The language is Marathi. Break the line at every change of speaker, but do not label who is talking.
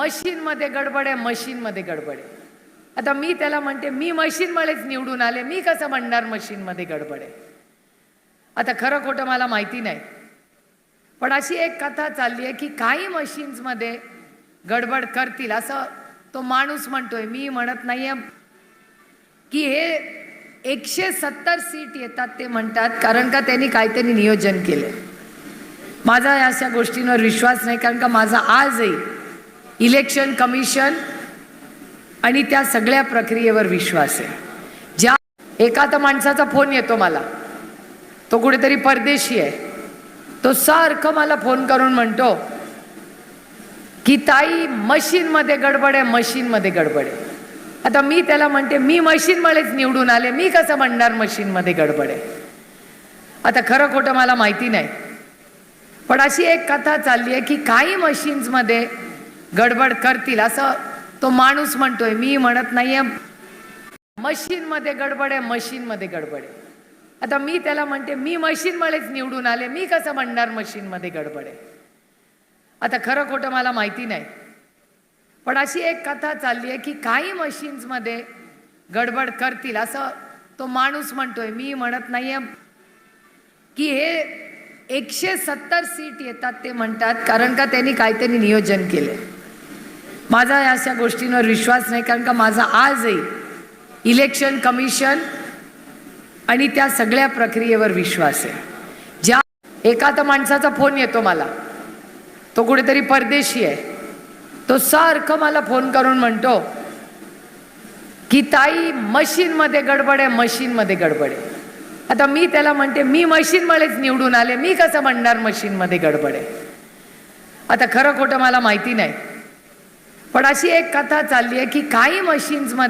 मशीनमध्ये गडबड आहे मशीनमध्ये गडबड आहे. आता मी त्याला म्हणते मी मशीनमुळेच निवडून आले मी कसं म्हणणार मशीनमध्ये गडबड आहे? आता खरं खोटं मला माहिती नाही. पण अशी एक कथा चालली आहे की काही मशीन्समध्ये गडबड करतील असं तो माणूस म्हणतोय. मी म्हणत नाहीये की हे एकशे सत्तर सीट येतात ते म्हणतात कारण का त्यांनी काहीतरी नियोजन केलं माझा या अशा गोष्टींवर विश्वास नाही कारण का माझा आजही इलेक्शन कमिशन आणि त्या सगळ्या प्रक्रियेवर विश्वास आहे. ज्या एका तर माणसाचा फोन येतो मला तो कुठेतरी परदेशी आहे. तो सारखं मला फोन करून म्हणतो की ताई मशीनमध्ये गडबड आहे मशीनमध्ये गडबड आहे. आता मी त्याला म्हणते मी मशीनमध्येच निवडून आले मी कसं म्हणणार मशीनमध्ये गडबड आहे? आता खरं खोटं मला माहिती नाही. पण अशी एक कथा चालली आहे की काही मशीन्समध्ये गडबड करतील असं तो माणूस म्हणतोय. मी म्हणत नाहीये मशीनमध्ये गडबड आहे मशीनमध्ये गडबड आहे. आता मी त्याला म्हणते मी मशीनमुळेच निवडून आले मी कसं म्हणणार मशीनमध्ये गडबड आहे? आता खरं खोटं मला माहिती नाही. पण अशी एक कथा चालली आहे की काही मशीन्समध्ये गडबड करतील असं तो माणूस म्हणतोय. मी म्हणत नाहीये की हे एकशे सत्तर सीट येतात ते म्हणतात. कारण का त्यांनी काहीतरी नियोजन केले माझा या अशा गोष्टींवर विश्वास नाही कारण का माझा आजही इलेक्शन कमिशन आणि त्या सगळ्या प्रक्रियेवर विश्वास आहे. ज्या एका तर माणसाचा फोन येतो मला. तो कुठेतरी परदेशी आहे. तो सारखं मला फोन करून म्हणतो की ताई मशीनमध्ये गडबड आहे मशीनमध्ये गडबड आहे. आता मी त्याला म्हणते मी मशीनमध्येच निवडून आले. मी कसं म्हणणार मशीनमध्ये गडबड आहे? आता खरं खोटं मला माहिती नाही. पण अशी एक कथा चालली आहे की काही मशीन्समध्ये